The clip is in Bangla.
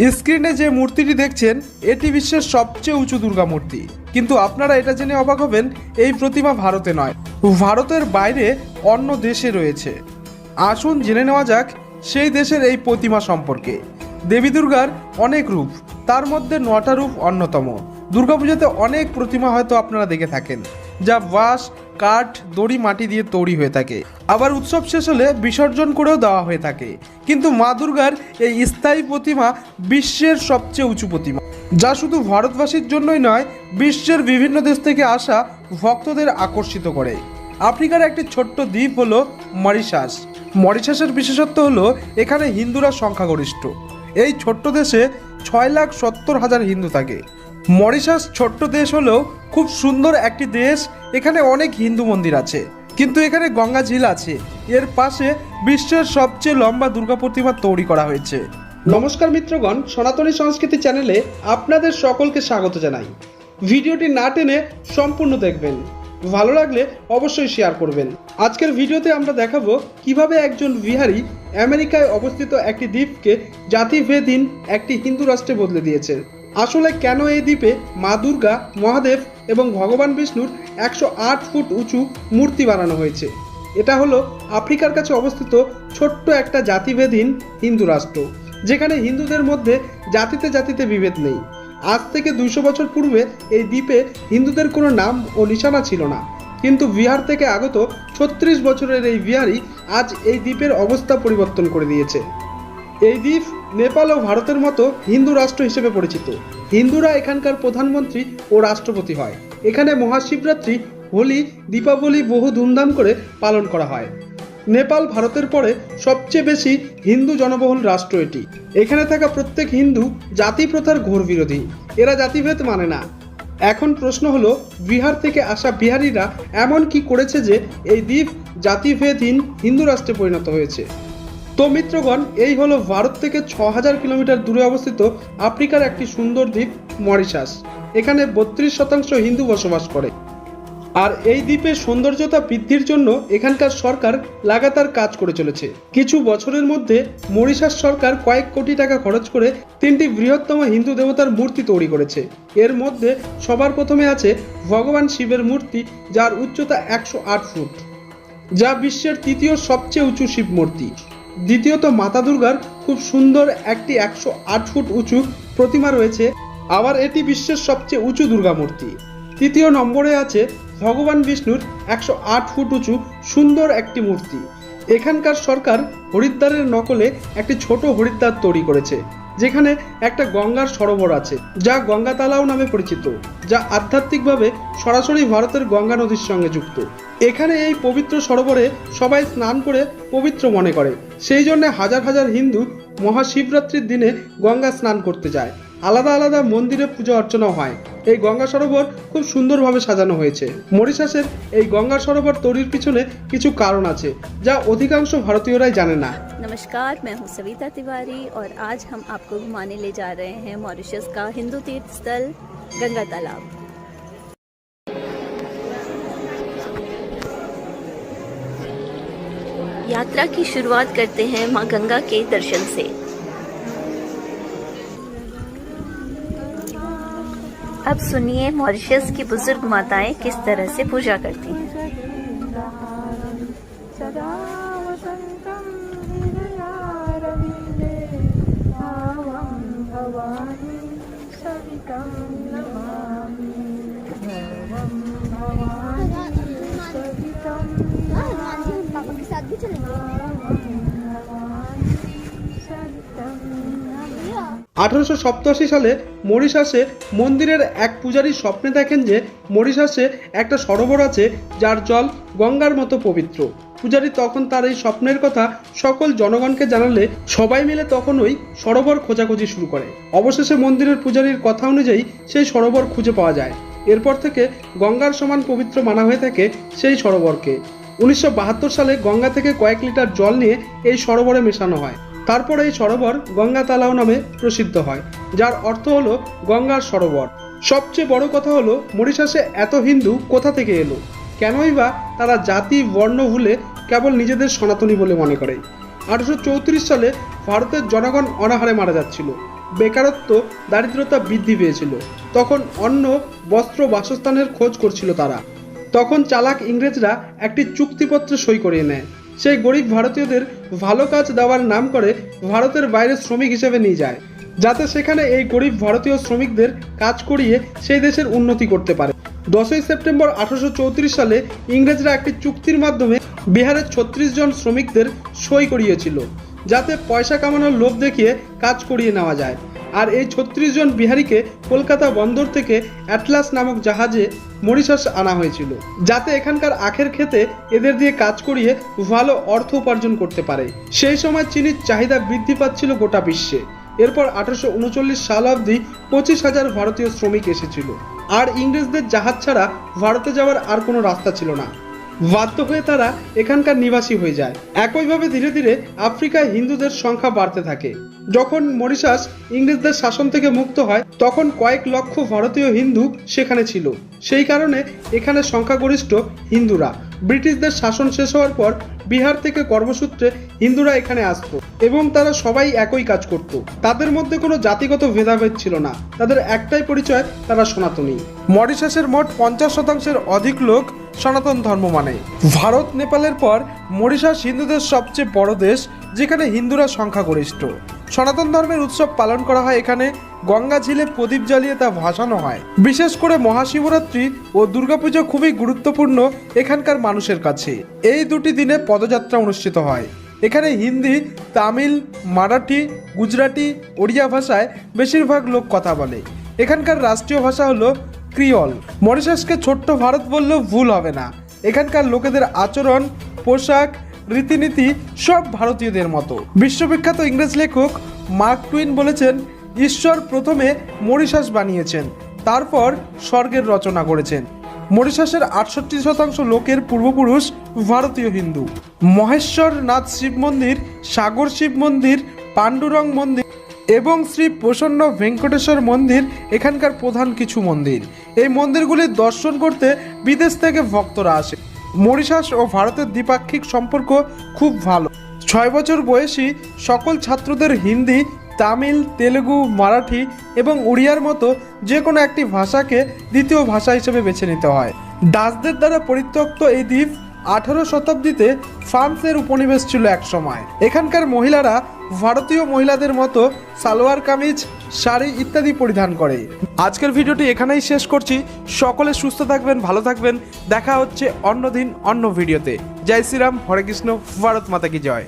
স্ক্রিনে যে মূর্তিটি দেখছেন, এটি বিশ্বের সবচেয়ে উঁচু দুর্গা মূর্তি। কিন্তু আপনারা এটা জেনে অবাক হবেন, এই প্রতিমা ভারতে নয়, ভারতের বাইরে অন্য দেশে রয়েছে। আসুন জেনে নেওয়া যাক, সেই দেশের এই প্রতিমা সম্পর্কে। দেবী দুর্গার অনেক রূপ, তার মধ্যে নটা রূপ অন্যতম। দুর্গাপূজাতে অনেক প্রতিমা হয়তো আপনারা দেখে থাকেন, যা বাঁশ কাঠ, দড়ি মাটি দিয়ে তৈরি হয়ে থাকে। আবার উৎসব শেষ হলে বিসর্জন করেও দেওয়া হয়ে থাকে। কিন্তু মা দুর্গার এই স্থায়ী প্রতিমা বিশ্বের সবচেয়ে উঁচু প্রতিমা। যা শুধু ভারতবাসীর জন্যই নয়, বিশ্বের বিভিন্ন দেশ থেকে আসা ভক্তদের আকর্ষিত করে। আফ্রিকার একটি ছোট্ট দ্বীপ হলো মরিশাস। মরিশাসের বিশেষত্ব হলো এখানে হিন্দুরা সংখ্যাগরিষ্ঠ। এই ছোট্ট দেশে ছয় লাখ সত্তর হাজার হিন্দু থাকে। মরিশাস ছোট্ট দেশ হলেও খুব সুন্দর একটি দেশ এখানে অনেক হিন্দু মন্দির আছে, কিন্তু এখানে গঙ্গা ঝিল আছে। এর পাশে বিশ্বের সবচেয়ে লম্বা দুর্গা প্রতিমা তৈরি করা হয়েছে। নমস্কার মিত্রগণ, সনাতনী সংস্কৃতি চ্যানেলে আপনাদের সকলকে স্বাগত জানাই। ভিডিওটি না টেনে সম্পূর্ণ দেখবেন। ভালো লাগলে অবশ্যই শেয়ার করবেন। আজকের ভিডিওতে আমরা দেখাবো কীভাবে একজন বিহারি আমেরিকায় অবস্থিত একটি দ্বীপকে জাতিভেদহীন একটি হিন্দু রাষ্ট্রে বদলে দিয়েছে। আসলে কেন এই দ্বীপে মা দুর্গা, মহাদেব এবং ভগবান বিষ্ণুর একশো আট ফুট উঁচু মূর্তি বানানো হয়েছে? এটা হলো আফ্রিকার কাছে অবস্থিত ছোট্ট একটা জাতিভেদহীন হিন্দু রাষ্ট্র, যেখানে হিন্দুদের মধ্যে জাতিতে জাতিতে বিভেদ নেই। আজ থেকে দুইশো বছর পূর্বে এই দ্বীপে হিন্দুদের কোনো নাম ও নিশানা ছিল না। কিন্তু বিহার থেকে আগত ছত্রিশ বছরের এই বিহারি আজ এই দ্বীপের অবস্থা পরিবর্তন করে দিয়েছে। এই দ্বীপ নেপাল ও ভারতের মতো হিন্দু রাষ্ট্র হিসেবে পরিচিত। হিন্দুরা এখানকার প্রধানমন্ত্রী ও রাষ্ট্রপতি হয়। এখানে মহাশিবরাত্রি, হোলি, দীপাবলি বহু ধুমধাম করে পালন করা হয়। নেপাল ভারতের পরে সবচেয়ে বেশি হিন্দু জনবহুল রাষ্ট্র এটি। এখানে থাকা প্রত্যেক হিন্দু জাতি প্রথার ঘোর বিরোধী। এরা জাতিভেদ মানে না। এখন প্রশ্ন হলো, বিহার থেকে আসা বিহারিরা এমন কি করেছে যে এই দ্বীপ জাতিভেদহীন হিন্দু রাষ্ট্রে পরিণত হয়েছে? তো মিত্রগণ, এই হলো ভারত থেকে ছ হাজার কিলোমিটার দূরে অবস্থিত আফ্রিকার একটি সুন্দর দ্বীপ, মরিশাস। এখানে বত্রিশ শতাংশ হিন্দু বসবাস করে। আর এই দ্বীপের সৌন্দর্যতা বৃদ্ধির জন্য এখানকার সরকার লাগাতার কাজ করে চলেছে। কিছু বছরের মধ্যে মরিশাস সরকার কয়েক কোটি টাকা খরচ করে তিনটি বৃহত্তম হিন্দু দেবতার মূর্তি তৈরি করেছে। এর মধ্যে সবার প্রথমে আছে ভগবান শিবের মূর্তি, যার উচ্চতা একশো আট ফুট, যা বিশ্বের তৃতীয় সবচেয়ে উঁচু শিব মূর্তি। দ্বিতীয়ত মাতা দুর্গার খুব সুন্দর একটি একশো আট ফুট উঁচু প্রতিমা রয়েছে, আবার এটি বিশ্বের সবচেয়ে উঁচু দুর্গা মূর্তি তৃতীয় নম্বরে আছে ভগবান বিষ্ণুর একশো আট ফুট উঁচু সুন্দর একটি মূর্তি। এখানকার সরকার হরিদ্বারের নকলে একটি ছোট হরিদ্বার তৈরি করেছে। যেখানে একটা গঙ্গার সরোবর আছে, যা গঙ্গা তালাও নামে পরিচিত, যা আধ্যাত্মিকভাবে সরাসরি ভারতের গঙ্গা নদীর সঙ্গে যুক্ত। এখানে এই পবিত্র সরোবরে সবাই স্নান করে পবিত্র মনে করে। সেই জন্য হাজার হাজার হিন্দু মহাশিবরাত্রির দিনে গঙ্গা স্নান করতে যায়। আলাদা আলাদা মন্দিরে পূজা অর্চনা হয়। এই গঙ্গা সরোবর খুব সুন্দরভাবে সাজানো হয়েছে মরিশাসের এই গঙ্গা সরোবর তৈরির পিছনে কিছু কারণ আছে যা অধিকাংশ ভারতীয়রাই জানে না नमस्कार मैं हूं सविता तिवारी और आज हम आपको घुमाने ले जा रहे हैं मॉरिशस का हिंदू तीर्थ स्थल गंगा तालाब यात्रा की शुरुआत करते हैं मां गंगा के दर्शन से अब सुनिए मॉरिशस की बुज़ुर्ग माताएँ किस तरह से पूजा करती हैं আঠারোশো সালে মরিশাসে মন্দিরের এক পূজারী স্বপ্নে দেখেন যে মরিশাসে একটা সরোবর আছে যার জল গঙ্গার মতো পবিত্র। পূজারী তখন তার এই স্বপ্নের কথা সকল জনগণকে জানালে সবাই মিলে তখন ওই সরোবর খোঁজাখুঁজি শুরু করে। অবশেষে মন্দিরের পূজারীর কথা অনুযায়ী সেই সরোবর খুঁজে পাওয়া যায়। এরপর থেকে গঙ্গার সমান পবিত্র মানা হয়ে থাকে সেই সরোবরকে। উনিশশো বাহাত্তর সালে গঙ্গা থেকে কয়েক লিটার জল নিয়ে এই সরোবরে মেশানো হয়। তারপর এই সরোবর গঙ্গা তালাও নামে প্রসিদ্ধ হয়, যার অর্থ হলো গঙ্গার সরোবর। সবচেয়ে বড় কথা হলো, মরিশাসে এত হিন্দু কোথা থেকে এলো? কেনই বা তারা জাতি, বর্ণ ভুলে কেবল নিজেদের সনাতনী বলে মনে করে। আঠারোশো চৌত্রিশ সালে ভারতের জনগণ অনাহারে মারা যাচ্ছিল। বেকারত্ব, দারিদ্রতা বৃদ্ধি পেয়েছিল। তখন অন্ন, বস্ত্র, বাসস্থানের খোঁজ করছিল তারা। তখন চালাক ইংরেজরা একটি চুক্তিপত্রে সই করিয়ে নেয়। সেই গরিব ভারতীয়দের ভালো কাজ দেওয়ার নাম করে ভারতের বাইরে শ্রমিক হিসেবে নিয়ে যায়, যাতে সেখানে এই গরিব ভারতীয় শ্রমিকদের কাজ করিয়ে সেই দেশের উন্নতি করতে পারে। দশই সেপ্টেম্বর আঠারোশো চৌত্রিশ সালে ইংরেজরা একটি চুক্তির মাধ্যমে বিহারের ছত্রিশ জন শ্রমিকদের সই করিয়েছিল, যাতে পয়সা কামানোর লোভ দেখিয়ে কাজ করিয়ে নেওয়া যায়। আর এই ছত্রিশ জন বিহারিকে কলকাতা বন্দর থেকে অ্যাটলাস নামক জাহাজে মরিশাস আনা হয়েছিল, যাতে এখানকার আখের খেতে এদের দিয়ে কাজ করিয়ে ভালো অর্থ উপার্জন করতে পারে। সেই সময় চিনির চাহিদা বৃদ্ধি পাচ্ছিল গোটা বিশ্বে। এরপর আঠারোশো উনচল্লিশ সাল অবধি পঁচিশ হাজার ভারতীয় শ্রমিক এসেছিল। আর ইংরেজদের জাহাজ ছাড়া ভারতে যাওয়ার আর কোনো রাস্তা ছিল না। বাধ্য হয়ে তারা এখানকার নিবাসী হয়ে যায়। একইভাবে ধীরে ধীরে আফ্রিকায় হিন্দুদের সংখ্যা বাড়তে থাকে। যখন মরিশাস ইংরেজদের শাসন থেকে মুক্ত হয়, তখন কয়েক লক্ষ ভারতীয় হিন্দু সেখানে ছিল। সেই কারণে এখানে সংখ্যাগরিষ্ঠ হিন্দুরা। ব্রিটিশদের শাসন শেষ হওয়ার পর বিহার থেকে কর্মসূত্রে হিন্দুরা এখানে আসতো এবং তারা সবাই একই কাজ করত। তাদের মধ্যে কোনো জাতিগত ভেদাভেদ ছিল না। তাদের একটাই পরিচয়, তারা সনাতনী। মরিশাসের মোট পঞ্চাশ শতাংশের অধিক লোক সনাতন ধর্ম মানে ভারত, নেপালের পর মরিশাস হিন্দুদের সবচেয়ে বড় দেশ, যেখানে হিন্দুরা সংখ্যাগরিষ্ঠ। সনাতন ধর্মের উৎসব পালন করা হয় এখানে, গঙ্গা ঝিলে প্রদীপ জ্বালিয়ে তা ভাসানো হয়। বিশেষ করে মহাশিবরাত্রি ও দুর্গাপুজো খুবই গুরুত্বপূর্ণ এখানকার মানুষের কাছে। এই দুটি দিনে পদযাত্রা অনুষ্ঠিত হয়। এখানে হিন্দি, তামিল, মারাঠি, গুজরাটি, ওড়িয়া ভাষায় বেশিরভাগ লোক কথা বলে। এখানকার রাষ্ট্রীয় ভাষা হলো ক্রিয়ল। মরিশাসকে ছোট্ট ভারত বললেও ভুল হবে না। এখানকার লোকেদের আচরণ, পোশাক, রীতিনীতি সব ভারতীয়দের মতো। বিশ্ববিখ্যাত ইংরেজ লেখক মার্ক টুইন বলেছেন, ঈশ্বর প্রথমে মরিশাস বানিয়েছেন, তারপর স্বর্গের রচনা করেছেন। মরিশাসের আটষট্টি শতাংশ লোকের পূর্বপুরুষ ভারতীয় হিন্দু। মহেশ্বর নাথ শিব মন্দির, সাগর শিব মন্দির, পাণ্ডুরং মন্দির এবং শ্রী প্রসন্ন ভেঙ্কটেশ্বর মন্দির, এখানকার প্রধান কিছু মন্দির। এই মন্দিরগুলির দর্শন করতে বিদেশ থেকে ভক্তরা আসে। মরিশাস ও ভারতের দ্বিপাক্ষিক সম্পর্ক খুব ভালো। ছয় বছর বয়সী সকল ছাত্রদের হিন্দি, তামিল, তেলেগু, মারাঠি এবং উড়িয়ার মতো যে কোনো একটি ভাষাকে দ্বিতীয় ভাষা হিসেবে বেছে নিতে হয়। ডাচদের দ্বারা পরিত্যক্ত এই দ্বীপ আঠারো শতাব্দীতে ফ্রান্সের উপনিবেশ ছিল এক সময়। এখানকার মহিলারা ভারতীয় মহিলাদের মতো সালোয়ার, কামিজ, শাড়ি ইত্যাদি পরিধান করে। আজকের ভিডিওটি এখানেই শেষ করছি। সকলে সুস্থ থাকবেন, ভালো থাকবেন। দেখা হচ্ছে অন্য দিন অন্য ভিডিওতে। জয় শ্রীরাম, হরে কৃষ্ণ, ভারত মাতা কি জয়।